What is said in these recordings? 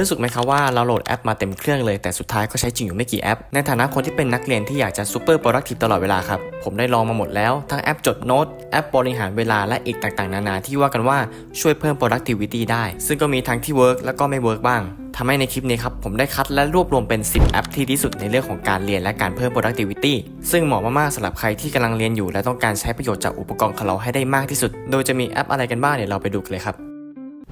รู้สึกไหมครับว่าเราโหลดแอปมาเต็มเครื่องเลยแต่สุดท้ายก็ใช้จริงอยู่ไม่กี่แอป ในฐานะคนที่เป็นนักเรียนที่อยากจะซูเปอร์โปรดักทีฟตลอดเวลาครับ ผมได้ลองมาหมดแล้ว ทั้งแอปจดโน้ต แอปบริหารเวลาและอีกต่างๆ นานาที่ว่ากันว่าช่วยเพิ่ม productivity ได้ ซึ่งก็มีทั้งที่เวิร์กแล้วก็ไม่เวิร์กบ้างทำให้ในคลิปนี้ครับ ผมได้คัดและรวบรวมเป็น 10 แอปที่ดีสุดในเรื่องของการเรียนและการเพิ่ม productivity ซึ่งเหมาะมาก ๆสำหรับใครที่กำลังเรียนอยู่ และต้องการใช้ประโยชน์จากอุปกรณ์ของเราให้ได้มากที่สุด โดยจะมีแอปอะไรกันบ้างเดี๋ยวเราไปดูกันเลยครับ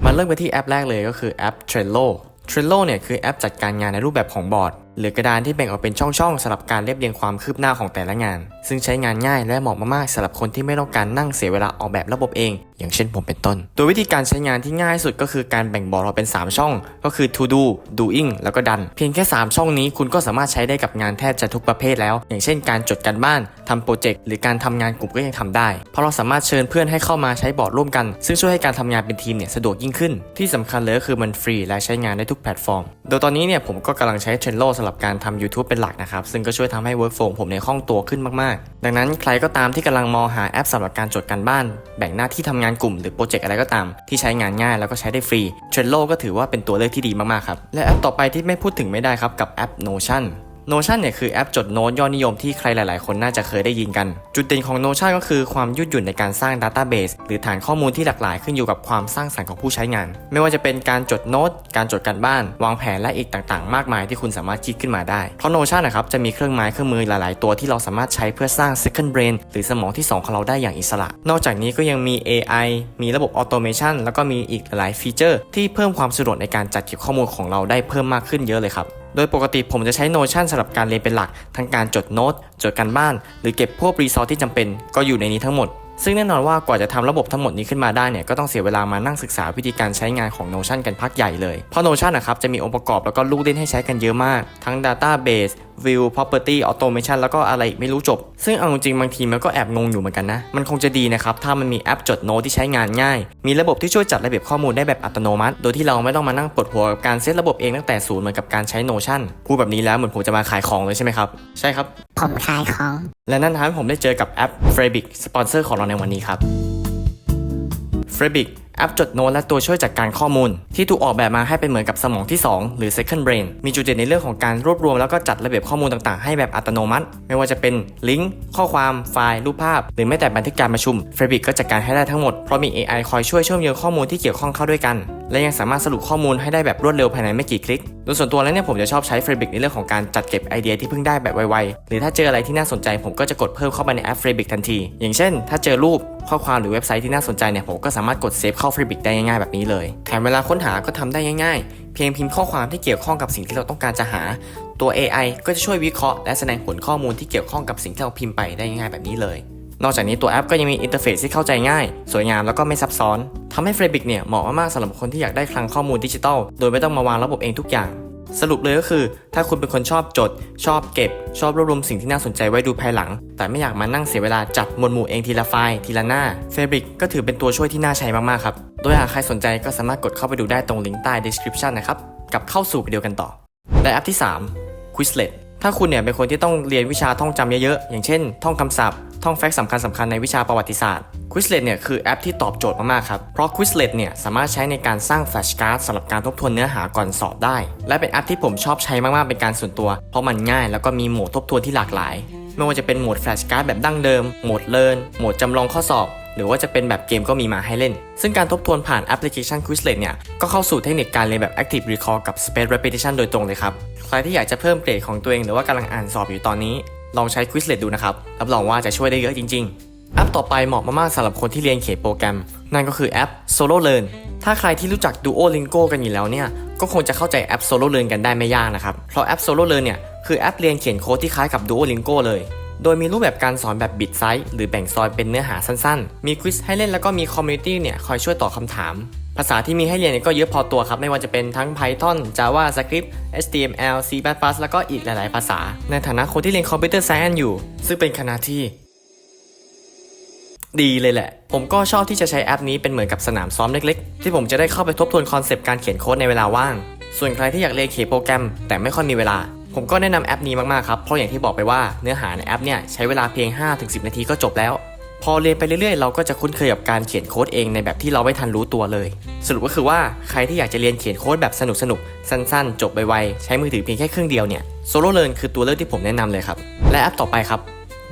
มาเริ่มไปที่แอปแรกเลยก็คือแอป Trello Trello เนี่ยคือแอปจัดการงานในรูปแบบของบอร์ด หรือกระดานที่แบ่งออกเป็นช่องๆสำหรับการเรียบเรียงความคืบหน้าของแต่ละงาน ซึ่งใช้งานง่ายและเหมาะมากๆสำหรับคนที่ไม่ต้องการนั่งเสียเวลาออกแบบระบบเอง อย่างเช่นผมเป็นต้นโดยวิธีการใช้งานที่ง่ายสุดก็คือการแบ่งบอร์ดออกเป็น 3 ช่อง ก็คือ to do doing แล้วก็ done เพียงแค่ 3 ช่องนี้คุณก็สามารถใช้ได้กับงานแทบจะทุกประเภทแล้ว อย่างเช่น การจดการบ้านทำโปรเจกต์หรือการทำงานกลุ่มก็ยังทำได้ เพราะเราสามารถเชิญเพื่อนให้เข้ามาใช้บอร์ดร่วมกัน ซึ่งช่วยให้การทำงานเป็นทีมเนี่ยสะดวกยิ่งขึ้น ที่สำคัญเลยก็คือมันฟรีและใช้งานได้ทุกแพลตฟอร์ม โดยตอนนี้เนี่ยผมก็กำลังใช้ Trello สำหรับการทำ YouTube เป็นหลักนะครับซึ่งก็ช่วยทำให้ Work Flow ผมในยคล่องตัวขึ้นมากดังนั้นใครก็ตามที่กำลังมองหาแอปสำหรับการจดการบ้าน แบ่งหน้าที่ทำงานกลุ่มหรือโปรเจกต์อะไรก็ตาม ที่ใช้งานง่ายแล้วก็ใช้ได้ฟรีเทรลโลก็ถือว่าเป็นตัวเลือกที่ดีมากๆครับและแอปต่อไปที่ไม่พูดถึงไม่ได้ครับกับแอป Notion Notion เนี่ยคือแอปจดโน้ตยอดนิยมที่ใครหลาย ๆ คนน่าจะเคยได้ยินกัน จุดเด่นของ Notion ก็คือความยืดหยุ่นในการสร้าง Database หรือฐานข้อมูลที่หลากหลายขึ้นอยู่กับความสร้างสรรค์ของผู้ใช้งาน ไม่ว่าจะเป็นการจดโน้ต การจดการบ้าน วางแผนและอีกต่าง ๆ มากมายที่คุณสามารถคิดขึ้นมาได้ เพราะ Notion นะครับจะมีเครื่องไม้เครื่องมือหลาย ๆ ตัวที่เราสามารถใช้เพื่อสร้าง second brain หรือสมองที่ 2 ของเราได้อย่างอิสระ นอกจากนี้ก็ยังมี AI มีระบบ automation แล้วก็มีอีกหลายฟีเจอร์ ที่เพิ่มความสะดวกในการจัดเก็บข้อมูลของเราได้เพิ่มมากขึ้นเยอะเลยครับ โดยปกติผมจะใช้ Notion สำหรับการเรียนเป็นหลัก ทั้งการจดโน้ต จดการบ้าน หรือเก็บพวกรีซอสที่จำเป็นก็อยู่ในนี้ทั้งหมด ซึ่งแน่นอนว่ากว่าจะทำระบบทั้งหมดนี้ขึ้นมาได้เนี่ยก็ต้องเสียเวลามานั่งศึกษาวิธีการใช้งานของ Notion กันพักใหญ่เลย เพราะ Notion นะครับจะมีองค์ประกอบแล้วก็ลูกเล่นให้ใช้กันเยอะมาก ทั้ง Database View Property Automation แล้วก็อะไรอีกไม่รู้จบ ซึ่งเอาจริงๆบางทีมันก็แอบงงอยู่เหมือนกันนะ มันคงจะดีนะครับ ถ้ามันมีแอปจดโน้ตที่ใช้งานง่าย มีระบบที่ช่วยจัดระเบียบข้อมูลได้แบบอัตโนมัติ โดยที่เราไม่ต้องมานั่งปวดหัวกับการเซตระบบเองตั้งแต่ศูนย์เหมือนกับการใช้ Notion พูดแบบนี้แล้วเหมือนผมจะมาขายของเลยใช่ไหมครับ ใช่ครับ ผมขายของ และนั่นทำให้ผมได้เจอกับแอป f r e b i c สปอนเซอร์ของเราในวันนี้ครับ f r e b i c แอปจดโน้ตและตัวช่วยจัดการข้อมูล ที่ถูกออกแบบมาให้เป็นเหมือนกับสมองที่ 2 หรือ second brain มีจุดเด่นในเรื่องของการรวบรวมแล้วก็จัดระเบียบข้อมูลต่างๆ ให้แบบอัตโนมัติ ไม่ว่าจะเป็นลิงก์ข้อความไฟล์รูปภาพ หรือแม้แต่บันทึกการประชุม f r e b i c ก็จัดการให้ได้ทั้งหมดเพราะมี AI คอยช่วยเชื่อมโยงข้อมูลที่เกี่ยวข้องเข้าด้วยกัน และยังสามารถสรุปข้อมูลให้ได้แบบรวดเร็วภายในไม่กี่คลิก โดยส่วนตัวแล้วเนี่ยผมจะชอบใช้ f r e b i c ในเรื่องของการจัดเก็บไอเดียที่เพิ่งได้แบบไวๆ หรือถ้าเจออะไรที่น่าสนใจผมก็จะกดเพิ่มเข้าไปในแอป f r e b i c ทันที อย่างเช่น ถ้าเจอรูปข้อความหรือเว็บไซต์ที่น่าสนใจเนี่ยผมก็สามารถกดเซฟเข้า f r e b i c ได้ง่ายๆแบบนี้เลย แถมเวลาค้นหาก็ทำได้ง่าย ๆ เพียงพิมพ์ข้อความที่เกี่ยวข้องกับสิ่งที่เราต้องการจะหา ตัว AI ก็จะช่วยวิเคราะห์ และแสดงผลข้อมูลที่เกี่ยวข้องกับสิ่งที่เราพิมพ์ไปได้ง่ายๆแบบนี้เลย นอกจากนี้ตัวแอปก็ยังมีอินเทอร์เฟซที่เข้าใจง่าย สวยงามแล้วก็ไม่ซับซ้อนทำให้ f r e b i c เนี่ยเหมาะมากๆสำหรับคนที่อยากได้คลังข้อมูลดิจิทัล โดยไม่ต้องมาวางระบบเองทุกอย่าง สรุปเลยก็คือ ถ้าคุณเป็นคนชอบจด ชอบเก็บ ชอบรวบรวมสิ่งที่น่าสนใจไว้ดูภายหลัง แต่ไม่อยากมานั่งเสียเวลาจัดหมวดหมู่เองทีละไฟล์ทีละหน้า Fabric ก็ถือเป็นตัวช่วยที่น่าใช้มากๆครับโดยหากใครสนใจก็สามารถกดเข้าไปดูได้ตรงลิงก์ใต้ description นะครับกับเข้าสู่วิดีโอกันต่อและแอปที่ 3 Quizlet ถ้าคุณเนี่ยเป็นคนที่ต้องเรียนวิชาท่องจำเยอะๆ อย่างเช่น ท่องคำศัพท์ ท่องแฟกต์สำคัญสำคัญในวิชาประวัติศาสตร์ Quizlet เนี่ยคือแอปที่ตอบโจทย์มากๆครับ เพราะ Quizlet เนี่ยสามารถใช้ในการสร้างแฟลชการ์ดสำหรับการทบทวนเนื้อหาก่อนสอบได้ และเป็นแอปที่ผมชอบใช้มากๆ เป็นการส่วนตัว เพราะมันง่ายแล้วก็มีโหมดทบทวนที่หลากหลาย ไม่ว่าจะเป็นโหมดแฟลชการ์ดแบบดั้งเดิม โหมดเลิร์น โหมดจำลองข้อสอบ หรือว่าจะเป็นแบบเกมก็มีมาให้เล่น ซึ่งการทบทวนผ่านแอปพลิเคชัน Quizlet เนี่ย ก็เข้าสู่เทคนิคการเรียนแบบ Active Recall กับ Space Repetition โดยตรงเลยครับ ใครที่อยากจะเพิ่มเกรดของตัวเองหรือว่ากำลังอ่านสอบอยู่ตอนนี้ ลองใช้ Quizlet ดูนะครับ รับรองว่าจะช่วยได้เยอะจริง ๆ แอปต่อไปเหมาะมากๆสำหรับคนที่เรียนเขียนโปรแกรม นั่นก็คือแอป Solo Learn ถ้าใครที่รู้จัก Duolingo กันอยู่แล้วเนี่ย ก็คงจะเข้าใจแอป Solo Learn กันได้ไม่ยากนะครับ เพราะแอป Solo Learn เนี่ยคือแอปเรียนเขียนโค้ดที่คล้ายกับ Duolingo เลย โดยมีรูปแบบการสอนแบบบิดไซส์หรือแบ่งซอยเป็นเนื้อหาสั้นๆ มีควิสให้เล่นแล้วก็มีคอมมูนิตี้เนี่ยคอยช่วยตอบคำถาม ภาษาที่มีให้เรียนก็เยอะพอตัวครับ ไม่ว่าจะเป็นทั้ง Python Java Script HTML C++ แล้วก็อีกหลาย ๆ ภาษา ในฐานะคนที่เรียน Computer Science อยู่ ซึ่งเป็นคณะที่ดีเลยแหละ ผมก็ชอบที่จะใช้แอปนี้เป็นเหมือนกับสนามซ้อมเล็กๆ ที่ผมจะได้เข้าไปทบทวนคอนเซปต์การเขียนโค้ดในเวลาว่าง ส่วนใครที่อยากเรียนเขียนโปรแกรม แต่ไม่ค่อยมีเวลา ผมก็แนะนำแอปนี้มากๆครับ เพราะอย่างที่บอกไปว่าเนื้อหาในแอปเนี่ยใช้เวลาเพียง 5-10 นาทีก็จบแล้ว พอเรียนไปเรื่อยๆ เราก็จะคุ้นเคยกับการเขียนโค้ดเองในแบบที่เราไม่ทันรู้ตัวเลย สรุปก็คือว่าใครที่อยากจะเรียนเขียนโค้ดแบบสนุกๆ สั้นๆ จบไวๆ ใช้มือถือเพียงแค่เครื่องเดียวเนี่ย Solo Learn คือตัวเลือกที่ผมแนะนำเลยครับ และแอปต่อไปครับ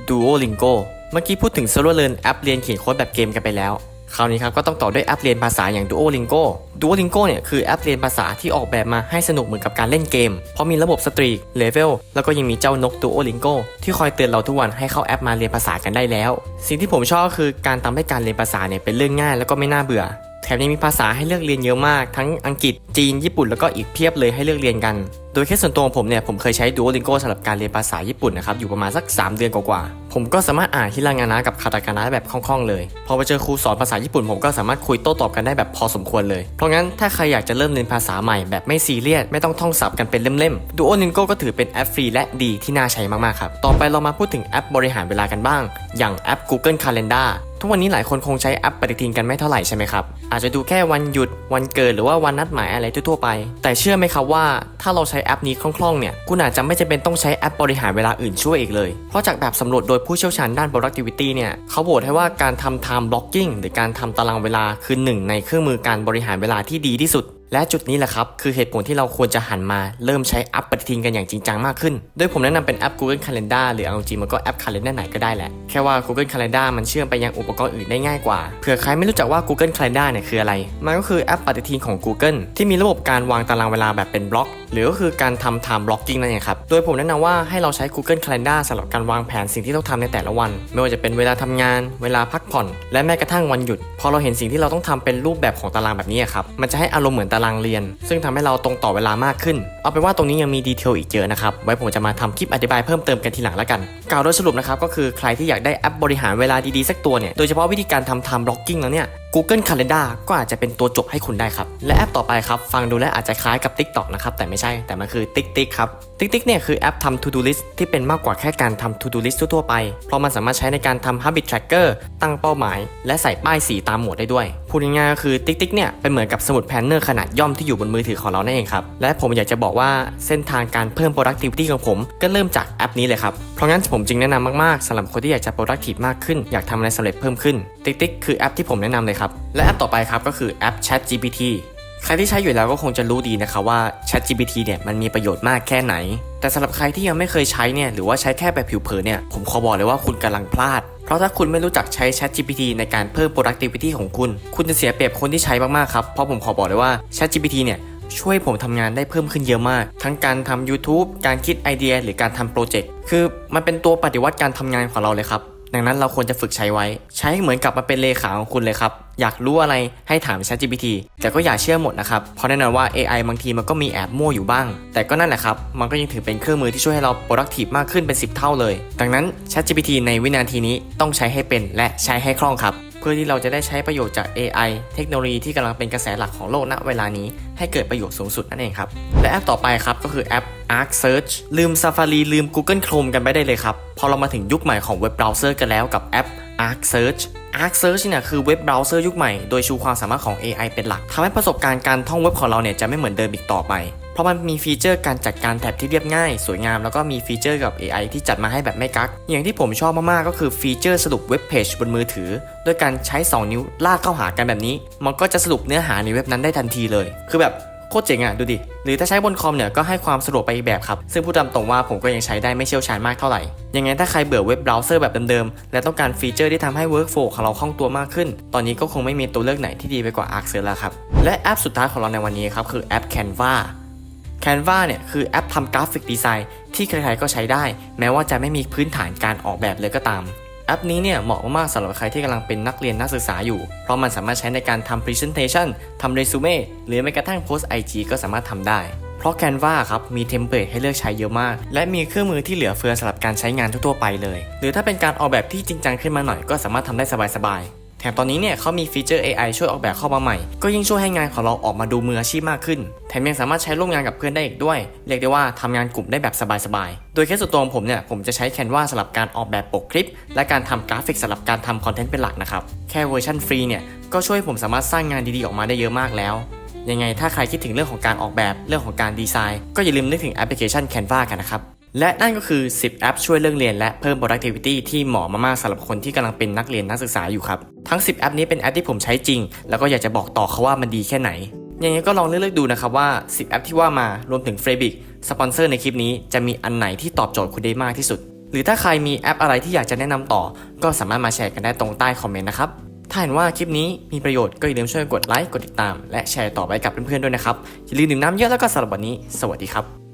Duolingo เมื่อกี้พูดถึง Solo Learn แอปเรียนเขียนโค้ดแบบเกมกันไปแล้ว คราวนี้ครับก็ต้องต่อด้วยแอปเรียนภาษาอย่าง Duolingo Duolingo เนี่ยคือแอปเรียนภาษาที่ออกแบบมาให้สนุกเหมือนกับการเล่นเกม เพราะมีระบบสตรีกเลเวลแล้วก็ยังมีเจ้านก Duolingo ที่คอยเตือนเราทุกวันให้เข้าแอปมาเรียนภาษากันได้แล้ว สิ่งที่ผมชอบก็คือการทำให้การเรียนภาษาเนี่ยเป็นเรื่องง่ายแล้วก็ไม่น่าเบื่อแถมยังมีภาษาให้เลือกเรียนเยอะมาก ทั้งอังกฤษจีน ญี่ปุ่นแล้วก็อีกเพียบเลยให้เลือกเรียนกัน โดยแค่ส่วนตัวของผมเนี่ยผมเคยใช้ Duolingo สำหรับการเรียนภาษาญี่ปุ่นนะครับอยู่ประมาณสัก 3 เดือนกว่า ผมก็สามารถอ่านฮิรางานะกับคาตาคานะแบบคล่องๆเลย พอไปเจอครูสอนภาษาญี่ปุ่นผมก็สามารถคุยโต้ตอบกันได้แบบพอสมควรเลย เพราะงั้นถ้าใครอยากจะเริ่มเรียนภาษาใหม่แบบไม่ซีเรียสไม่ต้องท่องศัพท์กันเป็นเล่มๆ Duolingo ก็ถือเป็นแอปฟรีและดีที่น่าใช้มากๆครับ ต่อไปเรามาพูดถึงแอปบริหารเวลากันบ้าง อย่างแอป Google Calendar ทุกวันนี้หลายคนคงใช้แอปปฏิทินกันไม่เท่าไหร่ใช่ไหมครับ อาจจะดูแค่วันหยุดวันเกิดหรือว่าวันนัดหมายอะไรทั่วไป แต่เชื่อไหมครับว่าถ้าเราใช้แอปนี้คล่องๆเนี่ยคุณอาจจะไม่จำเป็นต้องใช้แอปบริหารเวลาอื่นช่วยอีกเลย เพราะจากแบบสำรวจโดยผู้เชี่ยวชาญด้าน productivity เนี่ยเขาบอกให้ว่าการทำ time blocking หรือการทำตารางเวลาคือหนึ่งในเครื่องมือการบริหารเวลาที่ดีที่สุด และจุดนี้แหละครับคือเหตุผลที่เราควรจะหันมาเริ่มใช้แอปปฏิทินกันอย่างจริงจังมากขึ้น โดยผมแนะนำเป็นแอป Google Calendar หรือเอาจริงมันก็แอป Calendar ไหนก็ได้แหละ แค่ว่า Google Calendar มันเชื่อมไปยังอุปกรณ์อื่นได้ง่ายกว่า เผื่อใครไม่รู้จักว่า Google Calendar เนี่ยคืออะไร มันก็คือแอปปฏิทินของ Google ที่มีระบบการวางตารางเวลาแบบเป็นบล็อกหรือก็คือการทำ time blocking นั่นเองครับ โดยผมแนะนำว่าให้เราใช้ Google Calendar สำหรับการวางแผนสิ่งที่ต้องทำในแต่ละวัน ไม่ว่าจะเป็นเวลาทำงาน เวลาพักผ่อน และแม้กระทั่งวันหยุด พอเราเห็นสิ่งที่เราต้องทำเป็นรูปแบบของตารางแบบนี้ครับ มันจะให้อารมณ์เหมือนตารางเรียน ซึ่งทำให้เราตรงต่อเวลามากขึ้น เอาเป็นว่าตรงนี้ยังมีดีเทลอีกเยอะนะครับ ไว้ผมจะมาทำคลิปอธิบายเพิ่มเติมกันทีหลังแล้วกันกล่าวโดยสรุปนะครับก็คือใครที่อยากได้แอปบริหารเวลาดีๆสักตัวเนี่ยโดยเฉพาะวิธีการทำ time blocking แล้วเนี่ย Google Calendar ก็อาจจะเป็นตัวจบให้คุณได้ครับ และแอปต่อไปครับ ฟังดูแล้วอาจจะคล้ายกับ TikTok นะครับ แต่ไม่ใช่แต่มันคือ TikTok ครับ TikTok เนี่ยคือแอปทำ To Do List ที่เป็นมากกว่าแค่การทำ To Do List ทั่วไป เพราะมันสามารถใช้ในการทำ Habit Tracker ตั้งเป้าหมาย และใส่ป้ายสีตามหมวดได้ด้วย พูดง่ายๆก็คือ TikTok เนี่ยเป็นเหมือนกับสมุดแพนเนอร์ขนาดย่อมที่อยู่บนมือถือของเรานั่นเองครับ และผมอยากจะบอกว่าเส้นทางการเพิ่ม productivity ของผม ก็เริ่มจากแอปนี้เลยครับ เพราะงั้นผมจึงแนะนำมากๆสำหรับคนที่อยากจะ productive มากขึ้น อยากทำอะไรสำเร็จเพิ่มขึ้น TikTok คือแอปที่ผมแนะนำเลยครับและแอปต่อไปครับก็คือแอป Chat GPT ใครที่ใช้อยู่แล้วก็คงจะรู้ดีนะครับว่า Chat GPT เนี่ยมันมีประโยชน์มากแค่ไหน แต่สำหรับใครที่ยังไม่เคยใช้เนี่ยหรือว่าใช้แค่แบบผิวเผินเนี่ยผมขอบอกเลยว่าคุณกำลังพลาด เพราะถ้าคุณไม่รู้จักใช้ Chat GPT ในการเพิ่ม productivity ของคุณ คุณจะเสียเปรียบคนที่ใช้มากๆครับเพราะผมขอบอกเลยว่า Chat GPT เนี่ยช่วยผมทำงานได้เพิ่มขึ้นเยอะมาก ทั้งการทำ YouTube การคิดไอเดีย หรือการทำโปรเจกต์คือมันเป็นตัวปฏิวัติการทำงานของเราเลยครับ ดังนั้นเราควรจะฝึกใช้ไว้ ใช้เหมือนกับมาเป็นเลขาของคุณเลยครับ อยากรู้อะไรให้ถาม ChatGPT แต่ก็อย่าเชื่อหมดนะครับ เพราะแน่นอนว่า AI บางทีมันก็มีแอบมั่วอยู่บ้าง แต่ก็นั่นแหละครับ มันก็ยังถือเป็นเครื่องมือที่ช่วยให้เรา productive มากขึ้นเป็น 10 เท่าเลย ดังนั้น ChatGPT ในวินาทีนี้ต้องใช้ให้เป็นและใช้ให้คล่องครับ พื่อที่เราจะได้ใช้ประโยชน์จาก AI เทคโนโลยีที่กำลังเป็นกระแสหลักของโลกณเวลานี้ ให้เกิดประโยชน์สูงสุดนั่นเองครับ และแอปต่อไปครับก็คือแอป Arc Search ลืม Safari ลืม Google Chrome กันไปได้เลยครับ พอเรามาถึงยุคใหม่ของเว็บเบราว์เซอร์กันแล้วกับแอป Arc Search Arc Search เนี่ยคือเว็บเบราว์เซอร์ยุคใหม่ โดยชูความสามารถของ AI เป็นหลักทำให้ประสบการณ์การท่องเว็บของเราเนี่ยจะไม่เหมือนเดิมอีกต่อไป เพราะมันมีฟีเจอร์การจัดการแท็บที่เรียบง่าย สวยงามแล้วก็มีฟีเจอร์กับ AI ที่จัดมาให้แบบไม่กัก อย่างที่ผมชอบมากๆก็คือฟีเจอร์สรุปเว็บเพจบนมือถือโดยการใช้ 2 นิ้วลากเข้าหากันแบบนี้ มันก็จะสรุปเนื้อหาในเว็บนั้นได้ทันทีเลย คือแบบ โคตรเจ๋งอะดูดิ หรือถ้าใช้บนคอมเนี่ยก็ให้ความสะดวกไปอีกแบบครับ ซึ่งพูดตามตรงว่าผมก็ยังใช้ได้ไม่เชี่ยวชาญมากเท่าไหร่ ยังไงถ้าใครเบื่อเว็บเบราว์เซอร์แบบเดิมๆ และต้องการฟีเจอร์ที่ทำให้ Workflow ของเราคล่องตัวมากขึ้น ตอนนี้ก็คงไม่มีตัวเลือกไหนที่ดีไปกว่า Arc Search แล้วครับ และแอปสุดท้ายของเราในวันนี้ครับคือแอป Canva Canva เนี่ยคือแอปทำกราฟิกดีไซน์ที่ใครๆก็ใช้ได้ แม้ว่าจะไม่มีพื้นฐานการออกแบบเลยก็ตาม แอปนี้เนี่ยเหมาะมากๆสำหรับใครที่กำลังเป็นนักเรียนนักศึกษาอยู่ เพราะมันสามารถใช้ในการทำ Presentation ทำ Resume หรือแม้กระทั่งโพสต์ IG ก็สามารถทำได้ เพราะ Canva ครับมีเทมเพลตให้เลือกใช้เยอะมาก และมีเครื่องมือที่เหลือเฟือสำหรับการใช้งานทั่วๆไปเลย หรือถ้าเป็นการออกแบบที่จริงจังขึ้นมาหน่อยก็สามารถทำได้สบายๆ แถมตอนนี้เนี่ยเขามีฟีเจอร์ AI ช่วยออกแบบเข้ามาใหม่ ก็ยิ่งช่วยให้งานของเราออกมาดูมืออาชีพมากขึ้น แถมยังสามารถใช้ร่วมงานกับเพื่อนได้อีกด้วย เรียกได้ว่าทำงานกลุ่มได้แบบสบายๆ โดยแค่ส่วนตัวของผมเนี่ย ผมจะใช้ Canva สำหรับการออกแบบปกคลิป และการทำกราฟิกสำหรับการทำคอนเทนต์เป็นหลักนะครับ แค่เวอร์ชันฟรีเนี่ย ก็ช่วยผมสามารถสร้างงานดีๆออกมาได้เยอะมากแล้ว ยังไงถ้าใครคิดถึงเรื่องของการออกแบบ เรื่องของการดีไซน์ ก็อย่าลืมนึกถึงแอปพลิเคชัน Canva กันนะครับ และนั่นก็คือ 10 แอปช่วยเรื่องเรียนและเพิ่ม productivity ที่เหมาะมากๆสำหรับคนที่กำลังเป็นนักเรียนนักศึกษาอยู่ครับ ทั้ง 10 แอปนี้เป็นแอปที่ผมใช้จริง แล้วก็อยากจะบอกต่อเขาว่ามันดีแค่ไหน ยังไงก็ลองเลือกๆดูนะครับว่า 10 แอปที่ว่ามารวมถึง f r e b i c สปอนเซอร์ในคลิปนี้จะมีอันไหนที่ตอบโจทย์คุณได้มากที่สุด หรือถ้าใครมีแอปอะไรที่อยากจะแนะนำต่อ ก็สามารถมาแชร์กันได้ตรงใต้คอมเมนต์นะครับถ้าเห็นว่าคลิปนี้มีประโยชน์ก็อย่าลืมช่วยกดไลค์กดติดตาม และแชร์ต่อไปกับเพื่อนๆด้วยนะครับอย่าลืมดื่มน้ำเยอะแล้วก็สำหรับวันนี้ สวัสดีครับ